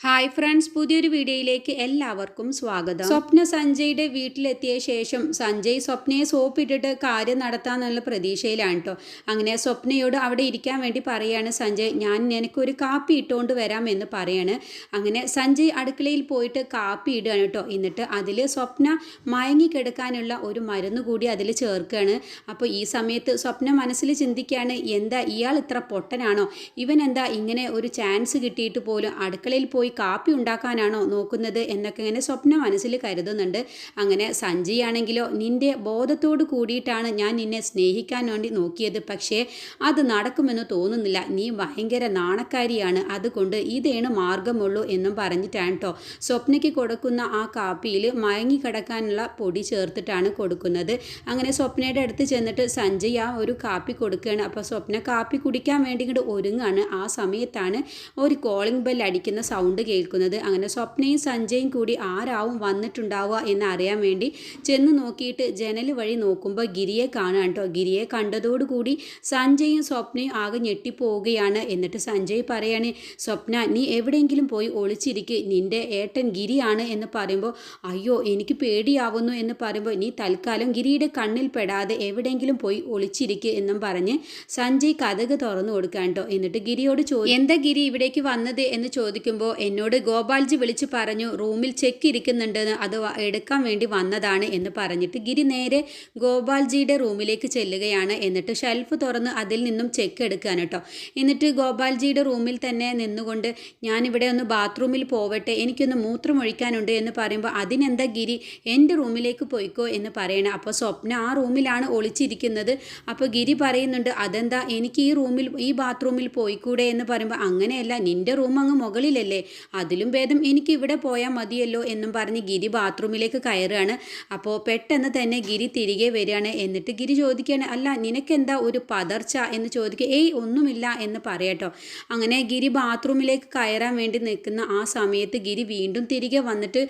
Hi friends പുതിയൊരു വീഡിയോയിലേക്ക് എല്ലാവർക്കും സ്വാഗതം. സ്വപ്ന സഞ്ജയുടെ വീട്ടിലെത്തിയ ശേഷം സഞ്ജയ് സ്വപ്നയെ സോപ്പിട്ടിട്ട് കാര്യം നടത്താമെന്നുള്ള പ്രതീക്ഷയിലാണ് കേട്ടോ അങ്ങനെ സ്വപ്നയോട് അവിടെ ഇരിക്കാൻ വേണ്ടി പറയാണ് സഞ്ജയ് ഞാൻ എനിക്കൊരു കാപ്പി ഇട്ടുകൊണ്ട് വരാം എന്ന് പറയാണ്. അങ്ങനെ സഞ്ജയ് അടുക്കളയിൽ പോയിട്ട് കാപ്പി ഇടുകയാണ് കേട്ടോ എന്നിട്ട് അതിൽ സ്വപ്ന മയങ്ങിക്കിടക്കാനുള്ള ഒരു മരുന്ന് കൂടി അതിൽ ചേർക്കുകയാണ്. അപ്പോൾ ഈ സമയത്ത് സ്വപ്ന മനസ്സിൽ ചിന്തിക്കുകയാണ് എന്താ ഇയാൾ ഇത്ര പൊട്ടനാണോ? ഇവൻ എന്താ ഇങ്ങനെ ഒരു ചാൻസ് കിട്ടിയിട്ട് പോലും അടുക്കളയിൽ പോയി കാപ്പി ഉണ്ടാക്കാനാണോ നോക്കുന്നത് എന്നൊക്കെ ഇങ്ങനെ സ്വപ്ന മനസ്സിൽ കരുതുന്നുണ്ട്. അങ്ങനെ സഞ്ജയാണെങ്കിലോ നിന്റെ ബോധത്തോട് കൂടിയിട്ടാണ് ഞാൻ നിന്നെ സ്നേഹിക്കാൻ വേണ്ടി നോക്കിയത്. പക്ഷേ അത് നടക്കുമെന്ന് തോന്നുന്നില്ല. നീ ഭയങ്കര നാണക്കാരിയാണ്. അതുകൊണ്ട് ഇതേണ് മാർഗമുള്ളൂ എന്നും പറഞ്ഞിട്ടാണ് കേട്ടോ സ്വപ്നയ്ക്ക് കൊടുക്കുന്ന ആ കാപ്പിയിൽ മയങ്ങിക്കിടക്കാനുള്ള പൊടി ചേർത്തിട്ടാണ് കൊടുക്കുന്നത്. അങ്ങനെ സ്വപ്നയുടെ അടുത്ത് ചെന്നിട്ട് സഞ്ജയ് ആ ഒരു കാപ്പി കൊടുക്കുകയാണ്. അപ്പോൾ സ്വപ്ന കാപ്പി കുടിക്കാൻ വേണ്ടി ഇങ്ങോട്ട് ഒരുങ്ങാണ്. ആ സമയത്താണ് ഒരു കോളിംഗ് ബെൽ അടിക്കുന്ന സൗണ്ട് കേൾക്കുന്നത്. അങ്ങനെ സ്വപ്നയും സഞ്ജയും കൂടി ആരാവും വന്നിട്ടുണ്ടാവുക എന്ന് അറിയാൻ വേണ്ടി ചെന്ന് നോക്കിയിട്ട് ജനൽ വഴി നോക്കുമ്പോൾ ഗിരിയെ കാണാൻ കേട്ടോ. ഗിരിയെ കണ്ടതോടുകൂടി സഞ്ജയും സ്വപ്നയും ആകെ ഞെട്ടിപ്പോവുകയാണ്. എന്നിട്ട് സഞ്ജയ് പറയാണ് സ്വപ്ന നീ എവിടെയെങ്കിലും പോയി ഒളിച്ചിരിക്കുക നിന്റെ ഏട്ടൻ ഗിരിയാണ് എന്ന് പറയുമ്പോൾ അയ്യോ എനിക്ക് പേടിയാവുന്നു എന്ന് പറയുമ്പോൾ നീ തൽക്കാലം ഗിരിയുടെ കണ്ണിൽ പെടാതെ എവിടെയെങ്കിലും പോയി ഒളിച്ചിരിക്കുക എന്നും പറഞ്ഞ് സഞ്ജയ് കഥക് തുറന്നു കൊടുക്കാൻ കേട്ടോ. എന്നിട്ട് ഗിരിയോട് ചോദിച്ചു എന്താ ഗിരി ഇവിടേക്ക് വന്നത്? എന്ന് ചോദിക്കുമ്പോൾ എന്നോട് ഗോപാൽജി വിളിച്ചു പറഞ്ഞു റൂമിൽ ചെക്ക് ഇരിക്കുന്നുണ്ടെന്ന് അത് എടുക്കാൻ വേണ്ടി വന്നതാണ് എന്ന് പറഞ്ഞിട്ട് ഗിരി നേരെ ഗോപാൽജിയുടെ റൂമിലേക്ക് ചെല്ലുകയാണ്. എന്നിട്ട് ഷെൽഫ് തുറന്ന് അതിൽ നിന്നും ചെക്ക് എടുക്കാൻ കേട്ടോ. എന്നിട്ട് ഗോപാൽജിയുടെ റൂമിൽ തന്നെ നിന്നുകൊണ്ട് ഞാനിവിടെ ഒന്ന് ബാത്റൂമിൽ പോവട്ടെ എനിക്കൊന്ന് മൂത്രമൊഴിക്കാനുണ്ട് എന്ന് പറയുമ്പോൾ അതിനെന്താ ഗിരി എന്റെ റൂമിലേക്ക് പോയിക്കോ എന്ന് പറയണേ അപ്പോൾ സ്വപ്ന ആ റൂമിലാണ് ഒളിച്ചിരിക്കുന്നത്. അപ്പോൾ ഗിരി പറയുന്നുണ്ട് അതെന്താ എനിക്ക് ഈ റൂമിൽ ഈ ബാത്റൂമിൽ പോയിക്കൂടെ എന്ന് പറയുമ്പോൾ അങ്ങനെയല്ല നിന്റെ റൂം അങ്ങ് മുകളിലല്ലേ അതിലും ഭേദം എനിക്ക് ഇവിടെ പോയാൽ മതിയല്ലോ എന്നും പറഞ്ഞ് ഗിരി ബാത്റൂമിലേക്ക് കയറുകയാണ്. അപ്പോൾ പെട്ടെന്ന് തന്നെ ഗിരി തിരികെ വരികയാണ്. എന്നിട്ട് ഗിരി ചോദിക്കുകയാണ് അല്ല നിനക്കെന്താ ഒരു പതർച്ച? എന്ന് ചോദിക്കുക ഏയ് ഒന്നുമില്ല എന്ന് പറയട്ടോ അങ്ങനെ ഗിരി ബാത്റൂമിലേക്ക് കയറാൻ വേണ്ടി നിൽക്കുന്ന ആ സമയത്ത് ഗിരി വീണ്ടും തിരികെ വന്നിട്ട്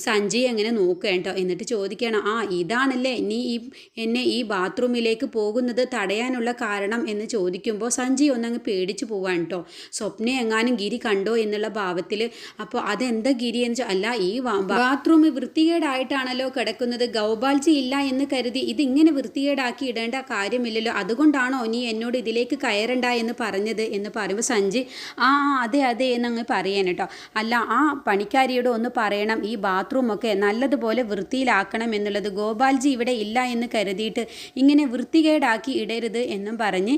സഞ്ജയ് അങ്ങനെ നോക്കുക എന്നിട്ട് ചോദിക്കണം ആ ഇതാണല്ലേ നീ ഈ എന്നെ ഈ ബാത്റൂമിലേക്ക് പോകുന്നത് തടയാനുള്ള കാരണം? എന്ന് ചോദിക്കുമ്പോൾ സഞ്ജയ് ഒന്നങ്ങ് പേടിച്ചു പോവാണ് കേട്ടോ സ്വപ്ന എങ്ങാനും ഗിരി കണ്ടോ എന്നുള്ള ഭാവത്തിൽ അപ്പോൾ അതെന്താ ഗിരി എന്ന് അല്ല ഈ ബാത്റൂം വൃത്തികേടായിട്ടാണല്ലോ കിടക്കുന്നത്. ഗൗബാൽജി ഇല്ല എന്ന് കരുതി ഇതിങ്ങനെ വൃത്തികേടാക്കി ഇടേണ്ട കാര്യമില്ലല്ലോ. അതുകൊണ്ടാണോ നീ എന്നോട് ഇതിലേക്ക് കയറണ്ട എന്ന് പറഞ്ഞത് എന്ന് പറയുമ്പോൾ സഞ്ജി ആ, അതെ അതെ എന്നങ്ങ് പറയാൻ കേട്ടോ അല്ല ആ പണിക്കാരിയോട് ഒന്ന് പറയണം. ഈ ബാത്റൂമൊക്കെ നല്ലതുപോലെ വൃത്തിയിലാക്കണം എന്നുള്ളത്. ഗോപാൽജി ഇവിടെ ഇല്ല എന്ന് കരുതിയിട്ട് ഇങ്ങനെ വൃത്തികേടാക്കി ഇടരുത് എന്നും പറഞ്ഞ്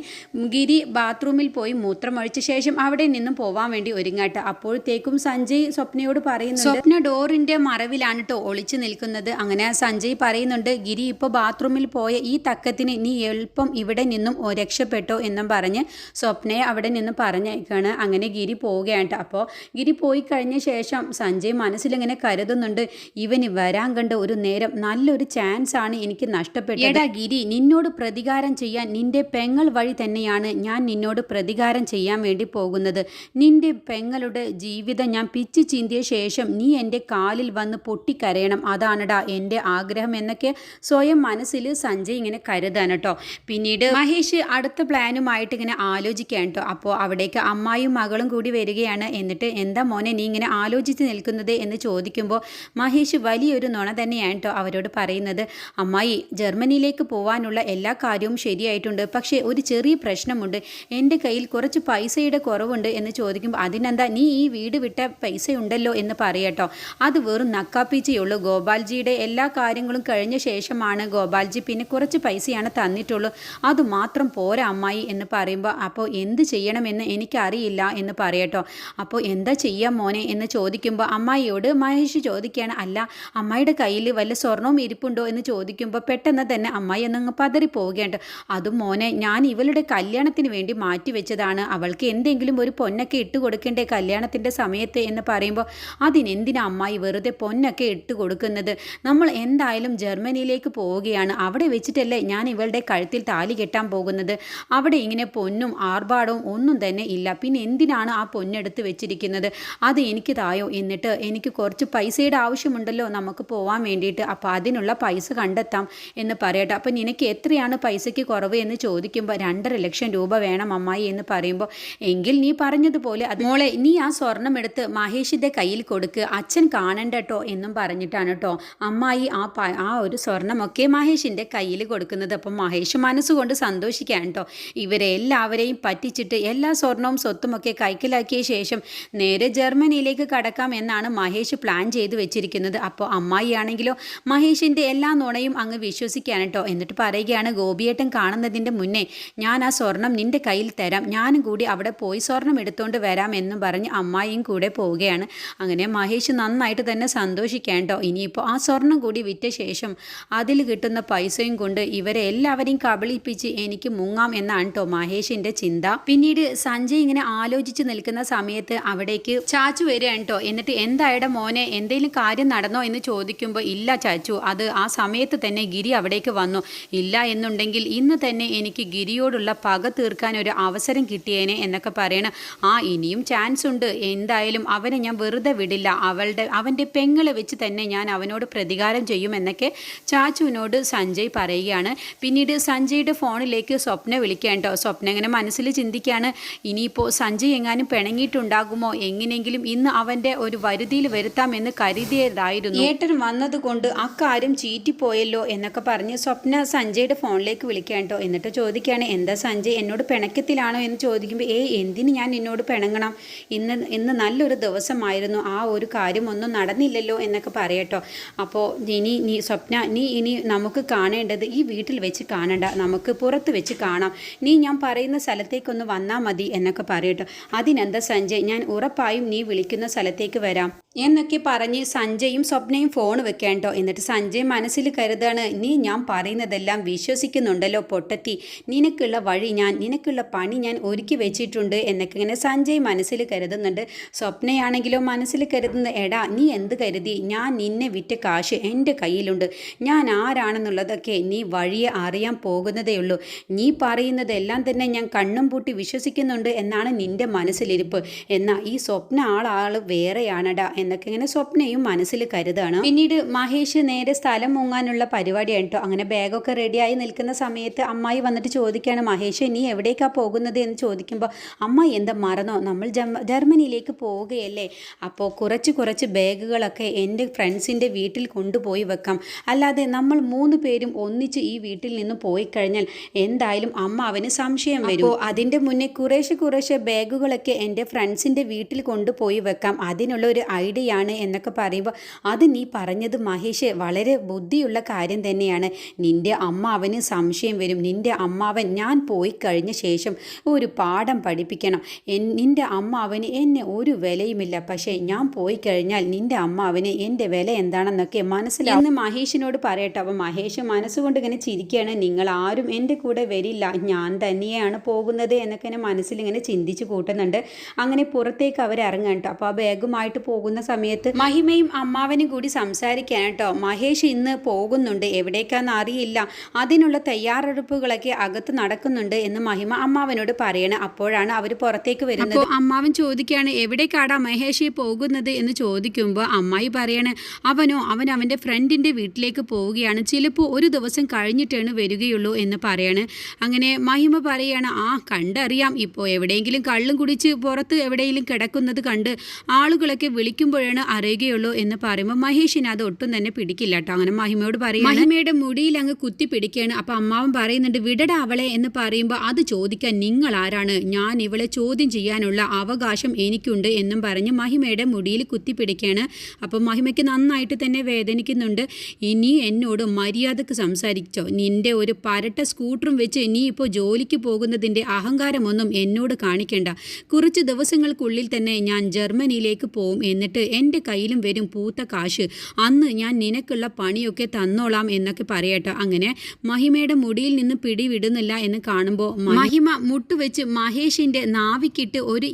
ഗിരി ബാത്റൂമിൽ പോയി മൂത്രമൊഴിച്ച ശേഷം അവിടെ നിന്നും പോവാൻ വേണ്ടി ഒരുങ്ങാട്ട്. അപ്പോഴത്തേക്കും സഞ്ജയ് സ്വപ്നയോട് പറയുന്നുണ്ട് സ്വപ്ന ഡോറിന്റെ മറവിലാണ് കേട്ടോ ഒളിച്ചു നിൽക്കുന്നത്. അങ്ങനെ സഞ്ജയ് പറയുന്നുണ്ട് ഗിരി ഇപ്പോൾ ബാത്റൂമിൽ പോയ ഈ തക്കത്തിന് നീ എളുപ്പം ഇവിടെ നിന്നും രക്ഷപ്പെട്ടോ എന്നും പറഞ്ഞ് സ്വപ്നയെ അവിടെ നിന്ന് പറഞ്ഞേക്കാണ്. അങ്ങനെ ഗിരി പോവുകയാണ് അപ്പോൾ ഗിരി പോയി കഴിഞ്ഞ ശേഷം സഞ്ജയ് മനസ്സിലിങ്ങനെ കരുതുന്നുണ്ട് ഇവന് വരാൻ കണ്ട ഒരു നേരം നല്ലൊരു ചാൻസ് ആണ് എനിക്ക് നഷ്ടപ്പെട്ടത്. എടാ ഗിരി നിന്നോട് പ്രതികാരം ചെയ്യാൻ നിന്റെ പെങ്ങൾ വഴി തന്നെയാണ് ഞാൻ നിന്നോട് പ്രതികാരം ചെയ്യാൻ വേണ്ടി പോകുന്നത്. നിന്റെ പെങ്ങളുടെ ജീവിതം ഞാൻ പിച്ച് ചീന്തിയ ശേഷം നീ എന്റെ കാലിൽ വന്ന് പൊട്ടിക്കരയണം. അതാണടാ എന്റെ ആഗ്രഹം എന്നൊക്കെ സ്വയം മനസ്സിൽ സഞ്ജയ് ഇങ്ങനെ കരുതാൻ കേട്ടോ പിന്നീട് മഹേഷ് അടുത്ത പ്ലാനുമായിട്ട് ഇങ്ങനെ ആലോചിക്കാൻ കേട്ടോ അപ്പോൾ അവിടേക്ക് അമ്മായും മകളും കൂടി വരികയാണ്. എന്നിട്ട് എന്താ മോനെ നീ ഇങ്ങനെ ആലോചിച്ച് നിൽക്കുന്നത് എന്ന് ചോദിക്കുമ്പോൾ മഹേഷ് വലിയൊരു നുണ തന്നെയാണ് കേട്ടോ അവരോട് പറയുന്നത്. അമ്മായി ജർമ്മനിയിലേക്ക് പോകാനുള്ള എല്ലാ കാര്യവും ശരിയായിട്ടുണ്ട്. പക്ഷേ ഒരു ചെറിയ പ്രശ്നമുണ്ട്. എന്റെ കയ്യിൽ കുറച്ച് പൈസയുടെ കുറവുണ്ട് എന്ന് ചോദിക്കുമ്പോൾ അതിനെന്താ നീ ഈ വീട് വിട്ട പൈസയുണ്ടല്ലോ എന്ന് പറയട്ടോ അത് വെറും നക്കാപ്പീച്ചയുള്ളൂ. ഗോപാൽജിയുടെ എല്ലാ കാര്യങ്ങളും കഴിഞ്ഞ ശേഷമാണ് ഗോപാൽജി പിന്നെ കുറച്ച് പൈസയാണ് തന്നിട്ടുള്ളൂ. അത് മാത്രം പോരാ അമ്മായി എന്ന് പറയുമ്പോൾ അപ്പോൾ എന്ത് ചെയ്യണമെന്ന് എനിക്കറിയില്ല എന്ന് പറയട്ടോ അപ്പോൾ എന്താ ചെയ്യാം മോനെ എന്ന് ചോദിക്കുമ്പോൾ അമ്മായിയോട് മഹേഷ് ചോദിക്കുകയാണ് അല്ല അമ്മായിയുടെ കയ്യിൽ വല്ല സ്വർണവും ഇരിപ്പുണ്ടോ എന്ന് ചോദിക്കുമ്പോൾ പെട്ടെന്ന് തന്നെ അമ്മായി എന്നങ്ങ് പതറി പോവുകയുണ്ട്. അതും മോനെ ഞാൻ ഇവളുടെ കല്യാണത്തിന് വേണ്ടി മാറ്റിവെച്ചതാണ്. അവൾക്ക് എന്തെങ്കിലും ഒരു പൊന്നൊക്കെ ഇട്ട് കൊടുക്കേണ്ടേ കല്യാണത്തിന്റെ സമയത്ത് എന്ന് പറയുമ്പോൾ അതിനെന്തിനാ അമ്മായി വെറുതെ പൊന്നൊക്കെ ഇട്ട് കൊടുക്കുന്നത്? നമ്മൾ എന്തായാലും ജർമ്മനിയിലേക്ക് പോവുകയാണ്. അവിടെ വെച്ചിട്ടല്ലേ ഞാൻ ഇവളുടെ കഴുത്തിൽ താലി കെട്ടാൻ പോകുന്നത്? അവിടെ ഇങ്ങനെ പൊന്നും ആർഭാടവും ഒന്നും തന്നെ ഇല്ല. പിന്നെ എന്തിനാണ് ആ പൊന്നെടുത്ത് വെച്ചിരിക്കുന്നത്? അത് എനിക്ക് തായോ? എന്നിട്ട് എനിക്ക് കുറച്ച് പൈസയുടെ ആവശ്യമുണ്ടല്ലോ നമുക്ക് പോവാൻ വേണ്ടിയിട്ട്. അപ്പോൾ അതിനുള്ള പൈസ കണ്ടെത്താം എന്ന് പറയട്ടെ. അപ്പോൾ നിനക്ക് എത്രയാണ് പൈസയ്ക്ക് കുറവ് എന്ന് ചോദിക്കുമ്പോൾ രണ്ടര ലക്ഷം രൂപ വേണം അമ്മായി എന്ന് പറയുമ്പോൾ എങ്കിൽ നീ പറഞ്ഞതുപോലെ മോളെ നീ ആ സ്വർണം എടുത്ത് മഹേഷിന്റെ കയ്യിൽ കൊടുക്ക് അച്ഛൻ കാണണ്ട കേട്ടോ എന്നും പറഞ്ഞിട്ടാണ് കേട്ടോ അമ്മായി ആ പ ആ ഒരു സ്വർണമൊക്കെ മഹേഷിന്റെ കയ്യിൽ കൊടുക്കുന്നത്. അപ്പം മഹേഷ് മനസ്സുകൊണ്ട് സന്തോഷിക്കാൻ കേട്ടോ ഇവരെ എല്ലാവരെയും പറ്റിച്ചിട്ട് എല്ലാ സ്വർണവും സ്വത്തുമൊക്കെ കൈക്കലാക്കിയ ശേഷം നേരെ ജർമ്മനിയിലേക്ക് കടക്കാം എന്നാണ് മഹേഷ് പ്ലാൻ ചെയ്ത് വെച്ചിരിക്കുന്നത്. അപ്പോൾ അമ്മായി ആണെങ്കിലോ മഹേഷിന്റെ എല്ലാ നുണയും അങ്ങ് വിശ്വസിക്കാൻ കേട്ടോ എന്നിട്ട് പറയുകയാണ് ഗോപിയേട്ടൻ കാണുന്നതിന്റെ മുന്നേ ഞാൻ ആ സ്വർണം നിന്റെ കയ്യിൽ തരാം. ഞാനും കൂടി അവിടെ പോയി സ്വർണം എടുത്തുകൊണ്ട് വരാം എന്നും പറഞ്ഞ് അമ്മായിയും കൂടെ പോവുകയാണ്. അങ്ങനെ മഹേഷ് നന്നായിട്ട് തന്നെ സന്തോഷിക്കാൻ കേട്ടോ ഇനിയിപ്പോൾ ആ സ്വർണം കൂടി വിറ്റ ശേഷം അതിൽ കിട്ടുന്ന പൈസയും കൊണ്ട് ഇവരെ എല്ലാവരെയും കബളിപ്പിച്ച് എനിക്ക് മുങ്ങാം എന്നാണ് കേട്ടോ മഹേഷിന്റെ ചിന്ത. പിന്നീട് സഞ്ജയ് ഇങ്ങനെ ആലോചിച്ച് നിൽക്കുന്ന സമയത്ത് അവിടേക്ക് ചാച്ചു വരികയാണ് കേട്ടോ എന്നിട്ട് എന്തായുടെ മോനെ എന്തെങ്കിലും കാര്യം നടന്നോ എന്ന് ചോദിക്കുമ്പോൾ ഇല്ല ചാച്ചു അത് ആ സമയത്ത് തന്നെ ഗിരി അവിടേക്ക് വന്നു. ഇല്ല എന്നുണ്ടെങ്കിൽ ഇന്ന് തന്നെ എനിക്ക് ഗിരിയോടുള്ള പക തീർക്കാൻ ഒരു അവസരം കിട്ടിയേനെ എന്നൊക്കെ പറയണം. ആ ഇനിയും ചാൻസ് ഉണ്ട്. എന്തായാലും അവനെ ഞാൻ വെറുതെ വിടില്ല. അവളുടെ അവന്റെ പെങ്ങളെ വെച്ച് തന്നെ ഞാൻ അവനോട് പ്രതികാരം ചെയ്യും എന്നൊക്കെ ചാച്ചുവിനോട് സഞ്ജയ് പറയുകയാണ്. പിന്നീട് സഞ്ജയുടെ ഫോണിലേക്ക് സ്വപ്ന വിളിക്കുകയാണ് കേട്ടോ. സ്വപ്ന ഇങ്ങനെ മനസ്സിൽ ചിന്തിക്കുകയാണ് ഇനിയിപ്പോൾ സഞ്ജയ് എങ്ങാനും പിണങ്ങിയിട്ടുണ്ടാകുമോ? എങ്ങനെയെങ്കിലും ഇന്ന് അവന്റെ ഒരു വരുതിയിൽ വരുത്താമെന്ന് കരുതിയതായിരുന്നു. ഏട്ടൻ വന്നതുകൊണ്ട് അക്കാര്യം ചീറ്റിപ്പോയല്ലോ എന്നൊക്കെ പറഞ്ഞ് സ്വപ്ന സഞ്ജയുടെ ഫോണിലേക്ക് വിളിക്കുകയാണ് കേട്ടോ. എന്നിട്ട് ചോദിക്കുകയാണ് എന്താ സഞ്ജയ് എന്നോട് പിണക്കത്തിലാണോ? എന്ന് ചോദിക്കുമ്പോൾ ഏ എന്തിന് ഞാൻ നിന്നോട് പിണങ്ങണം? ഇന്ന് ഇന്ന് നല്ലൊരു ദിവസമായിരുന്നു. ആ ഒരു കാര്യമൊന്നും നടന്നില്ലല്ലോ എന്നൊക്കെ പറയട്ടോ. അപ്പോൾ ഇനി നീ സ്വപ്ന നീ ഇനി നമുക്ക് കാണേണ്ടത് ഈ വീട്ടിൽ വെച്ച് കാണണ്ട. നമുക്ക് പുറത്ത് വെച്ച് കാണാം. നീ ഞാൻ പറയുന്ന സ്ഥലത്തേക്കൊന്ന് വന്നാൽ മതി എന്നൊക്കെ പറയട്ടോ. അതിനെന്താ സഞ്ജയ്? ഞാൻ ഉറപ്പായും നീ വിളിക്കുന്ന സ്ഥലത്തേക്ക് വരാം. എന്നൊക്കെ പറഞ്ഞ് സഞ്ജയും സ്വപ്നയും ഫോൺ വെക്കേണ്ടോ എന്നിട്ട് സഞ്ജയ് മനസ്സിൽ കരുതാണ് നീ ഞാൻ പറയുന്നതെല്ലാം വിശ്വസിക്കുന്നുണ്ടല്ലോ പൊട്ടത്തി. നിനക്കുള്ള വഴി ഞാൻ നിനക്കുള്ള പണി ഞാൻ ഒരുക്കി വെച്ചിട്ടുണ്ട് എന്നൊക്കെ ഇങ്ങനെ സഞ്ജയ് മനസ്സിൽ കരുതുന്നുണ്ട്. സ്വപ്നയാണെങ്കിലോ മനസ്സിൽ കരുതുന്ന എടാ നീ എന്ത് കരുതി? ഞാൻ നിന്നെ വിറ്റ കാശ് എന്റെ കയ്യിലുണ്ട്. ഞാൻ ആരാണെന്നുള്ളതൊക്കെ നീ വഴിയെ അറിയാൻ പോകുന്നതേ ഉള്ളൂ. നീ പറയുന്നതെല്ലാം തന്നെ ഞാൻ കണ്ണും പൂട്ടി വിശ്വസിക്കുന്നുണ്ട് എന്നാണ് നിന്റെ മനസ്സിലിരിപ്പ്. എന്നാൽ ഈ സ്വപ്ന ആളാൾ വേറെയാണടാ എന്നൊക്കെ ഇങ്ങനെ സ്വപ്നയും മനസ്സിൽ കരുതാണ്. പിന്നീട് മഹേഷ് നേരെ സ്ഥലം മുങ്ങാനുള്ള പരിപാടിയാണ് കേട്ടോ അങ്ങനെ ബാഗൊക്കെ റെഡിയായി നിൽക്കുന്ന സമയത്ത് അമ്മായി വന്നിട്ട് ചോദിക്കുകയാണ് മഹേഷ് നീ എവിടേക്കാണ് പോകുന്നത്? എന്ന് ചോദിക്കുമ്പോൾ അമ്മ എന്താ മറന്നോ? നമ്മൾ ജർമ്മനിയിലേക്ക് പോവുകയല്ലേ? അപ്പോൾ കുറച്ച് കുറച്ച് ബാഗുകളൊക്കെ എന്റെ ഫ്രണ്ട്സിന്റെ വീട്ടിൽ കൊണ്ടുപോയി വെക്കാം. അല്ലാതെ നമ്മൾ മൂന്ന് പേരും ഒന്നിച്ച് ഈ വീട്ടിൽ നിന്ന് പോയി കഴിഞ്ഞാൽ എന്തായാലും അമ്മ അവന് സംശയം വരും. അപ്പോൾ അതിന്റെ മുന്നേ കുറേശ്ശെ കുറേശ്ശെ ബാഗുകളൊക്കെ എന്റെ ഫ്രണ്ട്സിന്റെ വീട്ടിൽ കൊണ്ടുപോയി വെക്കാം. അതിനുള്ള ഒരു ഐഡിയ ആണ് എന്നൊക്കെ പറയുമ്പോൾ അത് നീ പറഞ്ഞത് മഹേഷ് വളരെ ബുദ്ധിയുള്ള കാര്യം തന്നെയാണ്. നിന്റെ അമ്മ അവന് സംശയം വരും. നിന്റെ അമ്മാവൻ ഞാൻ പോയി കഴിഞ്ഞ ശേഷം ഒരു പാഠം പഠിപ്പിക്കണം. നിന്റെ നിന്റെ അമ്മാവന് എന്നെ ഒരു വിലയുമില്ല. പക്ഷേ ഞാൻ പോയി കഴിഞ്ഞാൽ നിന്റെ അമ്മാവിന് എന്റെ വില എന്താണെന്നൊക്കെ മനസ്സിലാവും മഹേഷിനോട് പറയട്ടെ. അപ്പോൾ മഹേഷ് മനസ്സുകൊണ്ട് ഇങ്ങനെ ചിരിക്കുകയാണ്. നിങ്ങൾ ആരും എന്റെ കൂടെ വരില്ല. ഞാൻ തന്നെയാണ് പോകുന്നത് എന്നൊക്കെ എന്നെ മനസ്സിൽ ഇങ്ങനെ ചിന്തിച്ച് കൂട്ടുന്നുണ്ട്. അങ്ങനെ പുറത്തേക്ക് അവർ ഇറങ്ങാൻ കേട്ടോ. അപ്പോൾ ആ ബാഗുമായിട്ട് പോകുന്ന സമയത്ത് മഹിമയും അമ്മാവനും കൂടി സംസാരിക്കാൻ കേട്ടോ. മഹേഷ് ഇന്ന് പോകുന്നുണ്ട്. എവിടേക്കാന്ന് അറിയില്ല. അതിനുള്ള തയ്യാറെടുപ്പുകളൊക്കെ അകത്ത് നടക്കുന്നുണ്ട് എന്ന് മഹിമ അമ്മാവനോട് പറയണം. അപ്പോഴാണ് അവർ പുറത്തേക്ക് വരുന്നത്. അമ്മാവൻ ചോദിക്കുകയാണ് എവിടേക്കാടാ മഹേഷി പോകുന്നത് എന്ന് ചോദിക്കുമ്പോൾ അമ്മായി പറയാണ് അവനോ അവൻ അവന്റെ ഫ്രണ്ടിന്റെ വീട്ടിലേക്ക് പോവുകയാണ്. ചിലപ്പോൾ ഒരു ദിവസം കഴിഞ്ഞിട്ടാണ് വരികയുള്ളൂ എന്ന് പറയാണ്. അങ്ങനെ മഹിമ പറയാണ് ആ കണ്ടറിയാം. ഇപ്പോൾ എവിടെയെങ്കിലും കള്ളും കുടിച്ച് പുറത്ത് എവിടെയെങ്കിലും കിടക്കുന്നത് കണ്ട് ആളുകളൊക്കെ വിളിക്കുമ്പോഴാണ് അറിയുകയുള്ളൂ എന്ന് പറയുമ്പോൾ മഹേഷിന് അത് ഒട്ടും തന്നെ പിടിക്കില്ല കേട്ടോ. അങ്ങനെ മഹിമയോട് പറയും മഹിമയുടെ മുടിയിൽ അങ്ങ് കുത്തി പിടിക്കുകയാണ് അപ്പോൾ അമ്മാവൻ പറയുന്നുണ്ട് വിടട അവളെ എന്ന് പറയുമ്പോൾ അത് ചോദിക്കാൻ നിങ്ങൾ ആരാണ് ഞാൻ ഇവളെ ചോദ്യം ചെയ്യാനുള്ള അവകാശം എനിക്കുണ്ട് എന്നും പറഞ്ഞ് മഹിമയുടെ മുടിയിൽ കുത്തിപ്പിടിക്കുകയാണ് അപ്പം മഹിമയ്ക്ക് നന്നായിട്ട് തന്നെ വേദനിക്കുന്നുണ്ട്. ഇനി എന്നോട് മര്യാദയ്ക്ക് സംസാരിച്ചോ. നിന്റെ ഒരു പരട്ട സ്കൂട്ടറും വെച്ച് നീ ഇപ്പോൾ ജോലിക്ക് പോകുന്നതിന്റെ അഹങ്കാരമൊന്നും എന്നോട് കാണിക്കേണ്ട. കുറച്ച് ദിവസങ്ങൾക്കുള്ളിൽ തന്നെ ഞാൻ ജർമ്മനിയിലേക്ക് പോവും എന്നിട്ട് എന്റെ കയ്യിലും വരും പൂത്ത കാശ്. അന്ന് ഞാൻ നിനക്കുള്ള പണിയൊക്കെ തന്നോളാം എന്നൊക്കെ പറയട്ടെ. അങ്ങനെ മഹിമയുടെ മുടിയിൽ നിന്ന് പിടിവിടുന്നില്ല എന്ന് കാണുമ്പോൾ മഹിമ മുട്ടുവെച്ച് മഹേഷിന്റെ നാവിക്കിട്ട് ഒരു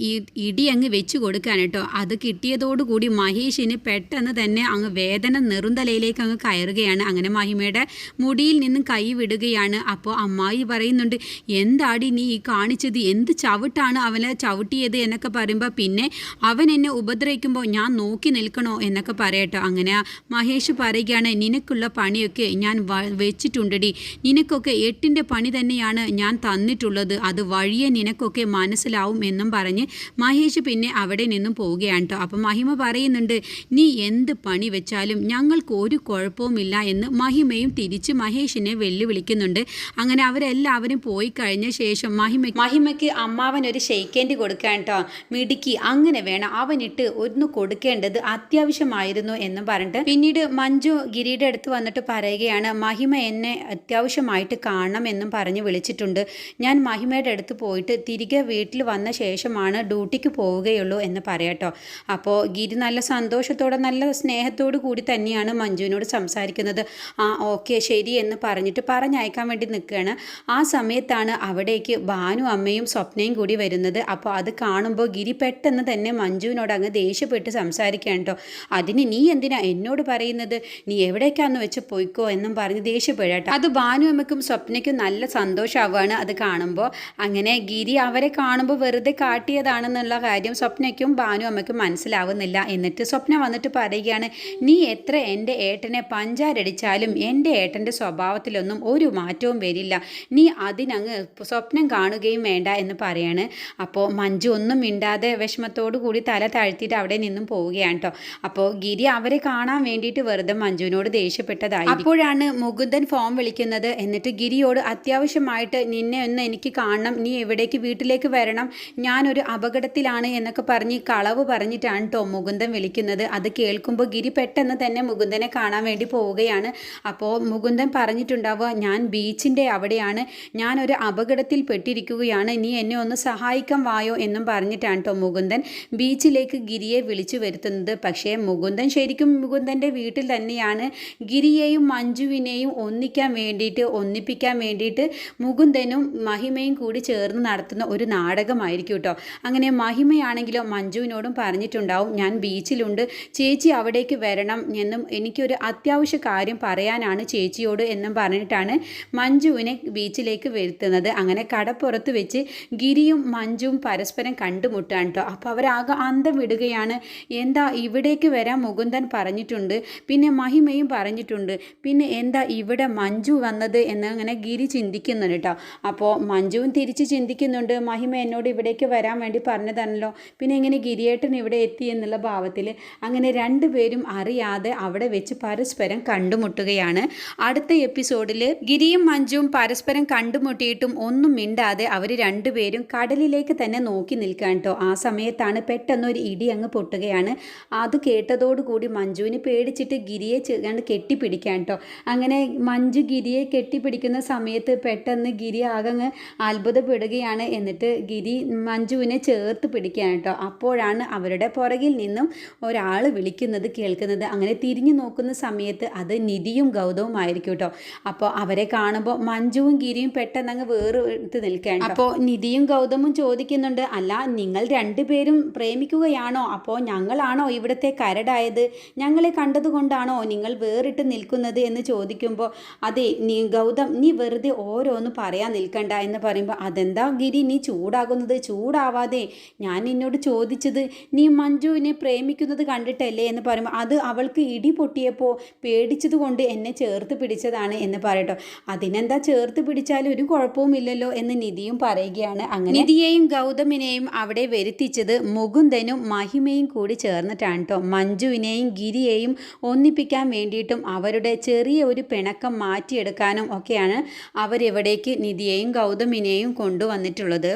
ഇടി അങ്ങ് വെച്ച് കൊടുക്കാൻ കേട്ടോ അത് കിട്ടിയതോടുകൂടി മഹേഷിന് പെട്ടെന്ന് തന്നെ അങ്ങ് വേദന നെറുന്തലയിലേക്ക് അങ്ങ് കയറുകയാണ്. അങ്ങനെ മഹിമയുടെ മുടിയിൽ നിന്നും കൈ വിടുകയാണ്. അപ്പോൾ അമ്മായി പറയുന്നുണ്ട് എന്താടി നീ ഈ കാണിച്ചത്? എന്ത് ചവിട്ടാണ് അവനെ ചവിട്ടിയത് എന്നൊക്കെ പറയുമ്പോൾ പിന്നെ അവൻ എന്നെ ഉപദ്രവിക്കുമ്പോൾ ഞാൻ നോക്കി നിൽക്കണോ എന്നൊക്കെ പറയട്ടോ. അങ്ങനെ മഹേഷ് പറയുകയാണ് നിനക്കുള്ള പണിയൊക്കെ ഞാൻ വെച്ചിട്ടുണ്ടടി. നിനക്കൊക്കെ എട്ടിന്റെ പണി തന്നെയാണ് ഞാൻ തന്നിട്ടുള്ളത്. അത് വഴിയെ നിനക്കൊക്കെ മനസ്സിലാവും എന്നും പറഞ്ഞ് മഹേഷ് പിന്നെ അവിടെ അവിടെ നിന്നും പോവുകയാണ് കേട്ടോ അപ്പം മഹിമ പറയുന്നുണ്ട് നീ എന്ത് പണി വെച്ചാലും ഞങ്ങൾക്ക് ഒരു കുഴപ്പവുമില്ല എന്ന് മഹിമയും തിരിച്ച് മഹേഷിനെ വെല്ലുവിളിക്കുന്നുണ്ട്. അങ്ങനെ അവരെല്ലാവരും പോയി കഴിഞ്ഞ ശേഷം മഹിമ മഹിമയ്ക്ക് അമ്മാവൻ ഒരു ഷെയ്ക്കേണ്ടി കൊടുക്കാൻ കേട്ടോ മിടുക്കി അങ്ങനെ വേണം. അവനിട്ട് ഒന്ന് കൊടുക്കേണ്ടത് അത്യാവശ്യമായിരുന്നു എന്നും പറഞ്ഞിട്ട് പിന്നീട് മഞ്ജു ഗിരിയുടെ അടുത്ത് വന്നിട്ട് പറയുകയാണ് മഹിമ എന്നെ അത്യാവശ്യമായിട്ട് കാണണം എന്നും പറഞ്ഞ് വിളിച്ചിട്ടുണ്ട്. ഞാൻ മഹിമയുടെ അടുത്ത് പോയിട്ട് തിരികെ വീട്ടിൽ വന്ന ശേഷമാണ് ഡ്യൂട്ടിക്ക് പോവുകയുള്ളൂ എന്ന് പറയട്ടോ അപ്പോൾ ഗിരി നല്ല സന്തോഷത്തോടെ നല്ല സ്നേഹത്തോടു കൂടി തന്നെയാണ് മഞ്ജുവിനോട് സംസാരിക്കുന്നത്. ആ ഓക്കെ ശരി എന്ന് പറഞ്ഞിട്ട് പറഞ്ഞയക്കാൻ വേണ്ടി നിൽക്കുകയാണ്. ആ സമയത്താണ് അവിടേക്ക് ഭാനു അമ്മയും സ്വപ്നയും കൂടി വരുന്നത്. അപ്പോൾ അത് കാണുമ്പോൾ ഗിരി പെട്ടെന്ന് തന്നെ മഞ്ജുവിനോട് അങ്ങ് ദേഷ്യപ്പെട്ട് സംസാരിക്കുകയാണ് കേട്ടോ. അതിന് നീ എന്തിനാ എന്നോട് പറയുന്നത്? നീ എവിടേക്കാന്ന് വെച്ച് പോയിക്കോ എന്നും പറഞ്ഞ് ദേഷ്യപ്പെടാട്ടോ അത് ഭാനു അമ്മയ്ക്കും സ്വപ്നയ്ക്കും നല്ല സന്തോഷമാവുകയാണ് അത് കാണുമ്പോൾ. അങ്ങനെ ഗിരി അവരെ കാണുമ്പോൾ വെറുതെ കാട്ടിയതാണെന്നുള്ള കാര്യം സ്വപ്നയ്ക്കും ബാനു അമ്മയ്ക്കും മനസ്സിലാവുന്നില്ല. എന്നിട്ട് സ്വപ്ന വന്നിട്ട് പറയുകയാണ് നീ എത്ര എന്റെ ഏട്ടനെ പഞ്ചാരടിച്ചാലും എന്റെ ഏട്ടന്റെ സ്വഭാവത്തിലൊന്നും ഒരു മാറ്റവും വരില്ല. നീ അതിനങ്ങ് സ്വപ്നം കാണുകയും വേണ്ട എന്ന് പറയാണ്. അപ്പോൾ മഞ്ജു ഒന്നും മിണ്ടാതെ വിഷമത്തോടു കൂടി തല താഴ്ത്തിയിട്ട് അവിടെ നിന്നും പോവുകയാണ് കേട്ടോ അപ്പോൾ ഗിരി അവരെ കാണാൻ വേണ്ടിയിട്ട് വെറുതെ മഞ്ജുവിനോട് ദേഷ്യപ്പെട്ടതായി അപ്പോഴാണ് മുകുന്ദൻ ഫോം വിളിക്കുന്നത്. എന്നിട്ട് ഗിരിയോട് അത്യാവശ്യമായിട്ട് നിന്നെ ഒന്ന് എനിക്ക് കാണണം. നീ എവിടേക്ക് വീട്ടിലേക്ക് വരണം. ഞാനൊരു അപകടത്തിലാണ് എന്നൊക്കെ പറഞ്ഞ് കളവ് പറഞ്ഞിട്ടാണ് കേട്ടോ മുകുന്ദൻ വിളിക്കുന്നത്. അത് കേൾക്കുമ്പോൾ ഗിരി പെട്ടെന്ന് തന്നെ മുകുന്ദനെ കാണാൻ വേണ്ടി പോവുകയാണ്. അപ്പോൾ മുകുന്ദൻ പറഞ്ഞിട്ടുണ്ടാവുക ഞാൻ ബീച്ചിന്റെ അവിടെയാണ്. ഞാനൊരു അപകടത്തിൽ പെട്ടിരിക്കുകയാണ്. നീ എന്നെ ഒന്ന് സഹായിക്കാൻ വായോ എന്നും പറഞ്ഞിട്ടാണ് കേട്ടോ മുകുന്ദൻ ബീച്ചിലേക്ക് ഗിരിയെ വിളിച്ചു വരുത്തുന്നത്. പക്ഷേ മുകുന്ദൻ ശരിക്കും മുകുന്ദന്റെ വീട്ടിൽ തന്നെയാണ്. ഗിരിയെയും മഞ്ജുവിനെയും ഒന്നിക്കാൻ വേണ്ടിയിട്ട് ഒന്നിപ്പിക്കാൻ വേണ്ടിയിട്ട് മുകുന്ദനും മഹിമയും കൂടി ചേർന്ന് നടത്തുന്ന ഒരു നാടകമായിരിക്കും കേട്ടോ അങ്ങനെ മഹിമയാണെങ്കിലോ മഞ്ജുവിനോടും പറഞ്ഞിട്ടുണ്ടാവും ഞാൻ ബീച്ചിലുണ്ട് ചേച്ചി അവിടേക്ക് വരണം എന്നും എനിക്കൊരു അത്യാവശ്യ കാര്യം പറയാനാണ് ചേച്ചിയോട് എന്നും പറഞ്ഞിട്ടാണ് മഞ്ജുവിനെ ബീച്ചിലേക്ക് വരുത്തുന്നത്. അങ്ങനെ കടപ്പുറത്ത് വെച്ച് ഗിരിയും മഞ്ജുവും പരസ്പരം കണ്ടുമുട്ടാണ് കേട്ടോ അപ്പോൾ അവരാകെ അന്തം വിടുകയാണ്. എന്താ ഇവിടേക്ക് വരാൻ മുകുന്ദൻ പറഞ്ഞിട്ടുണ്ട് പിന്നെ മഹിമയും പറഞ്ഞിട്ടുണ്ട് പിന്നെ എന്താ ഇവിടെ മഞ്ജു വന്നത് എന്ന് അങ്ങനെ ഗിരി ചിന്തിക്കുന്നുണ്ട് കേട്ടോ അപ്പോൾ മഞ്ജുവും തിരിച്ച് ചിന്തിക്കുന്നുണ്ട് മഹിമ എന്നോട് ഇവിടേക്ക് വരാൻ വേണ്ടി പറഞ്ഞതാണല്ലോ പിന്നെ എങ്ങനെ ഗിരിയേട്ടൻ ഇവിടെ എത്തി എന്നുള്ള ഭാവത്തിൽ അങ്ങനെ രണ്ടുപേരും അറിയാതെ അവിടെ വെച്ച് പരസ്പരം കണ്ടുമുട്ടുകയാണ്. അടുത്ത എപ്പിസോഡിൽ ഗിരിയും മഞ്ജുവും പരസ്പരം കണ്ടുമുട്ടിയിട്ടും ഒന്നും മിണ്ടാതെ അവർ രണ്ടുപേരും കടലിലേക്ക് തന്നെ നോക്കി നിൽക്കാൻ കേട്ടോ. ആ സമയത്താണ് പെട്ടെന്ന് ഒരു ഇടി അങ്ങ് പൊട്ടുകയാണ്. അത് കേട്ടതോടുകൂടി മഞ്ജുവിന് പേടിച്ചിട്ട് ഗിരിയെ ചെറുതാണ്ട് കെട്ടിപ്പിടിക്കാൻ കേട്ടോ. അങ്ങനെ മഞ്ജു ഗിരിയെ കെട്ടിപ്പിടിക്കുന്ന സമയത്ത് പെട്ടെന്ന് ഗിരി ആകങ്ങ് അത്ഭുതപ്പെടുകയാണ്. എന്നിട്ട് ഗിരി മഞ്ജുവിനെ ചേർത്ത് പിടിക്കുകയാണ് കേട്ടോ. അപ്പോഴാണ് അവരുടെ പുറകിൽ നിന്നും ഒരാൾ വിളിക്കുന്നത് കേൾക്കുന്നത്. അങ്ങനെ തിരിഞ്ഞു നോക്കുന്ന സമയത്ത് അത് നിധിയും ഗൗതവും ആയിരിക്കും കേട്ടോ. അപ്പോൾ അവരെ കാണുമ്പോൾ മഞ്ജുവും ഗിരിയും പെട്ടെന്ന് അങ്ങ് വേറെടുത്ത് നിൽക്കുകയാണ് അപ്പോൾ നിധിയും ഗൗതമും ചോദിക്കുന്നുണ്ട് അല്ല നിങ്ങൾ രണ്ടുപേരും പ്രേമിക്കുകയാണോ? അപ്പോൾ ഞങ്ങളാണോ ഇവിടുത്തെ കരടായത്? ഞങ്ങളെ കണ്ടതുകൊണ്ടാണോ നിങ്ങൾ വേറിട്ട് നിൽക്കുന്നത്? എന്ന് ചോദിക്കുമ്പോൾ അതെ നീ ഗൗതം നീ വെറുതെ ഓരോന്ന് പറയാൻ നിൽക്കണ്ട എന്ന് പറയുമ്പോൾ അതെന്താ ഗിരി നീ ചൂടാകുന്നത്? ചൂടാവാതെ ഞാൻ നിന്നോട് ചോദിച്ചത് നീ മഞ്ജുവിനെ പ്രേമിക്കുന്നത് കണ്ടിട്ടല്ലേ? എന്ന് പറയുമ്പോൾ അത് അവൾക്ക് ഇടി പൊട്ടിയപ്പോൾ പേടിച്ചതുകൊണ്ട് എന്നെ ചേർത്ത് പിടിച്ചതാണ് എന്ന് പറയട്ടോ. അതിനെന്താ ചേർത്ത് പിടിച്ചാലും ഒരു കുഴപ്പവുമില്ലല്ലോ എന്ന് നിധിയും പറയുകയാണ്. അങ്ങനെ നിധിയെയും ഗൗതമിനെയും അവിടെ വരുത്തിച്ചത് മുകുന്ദനും മഹിമയും കൂടി ചേർന്നിട്ടാണ് കേട്ടോ മഞ്ജുവിനെയും ഗിരിയെയും ഒന്നിപ്പിക്കാൻ വേണ്ടിയിട്ടും അവരുടെ ചെറിയ ഒരു പിണക്കം മാറ്റിയെടുക്കാനും ഒക്കെയാണ് അവരിവിടേക്ക് നിധിയെയും ഗൗതമിനെയും കൊണ്ടുവന്നിട്ടുള്ളത്.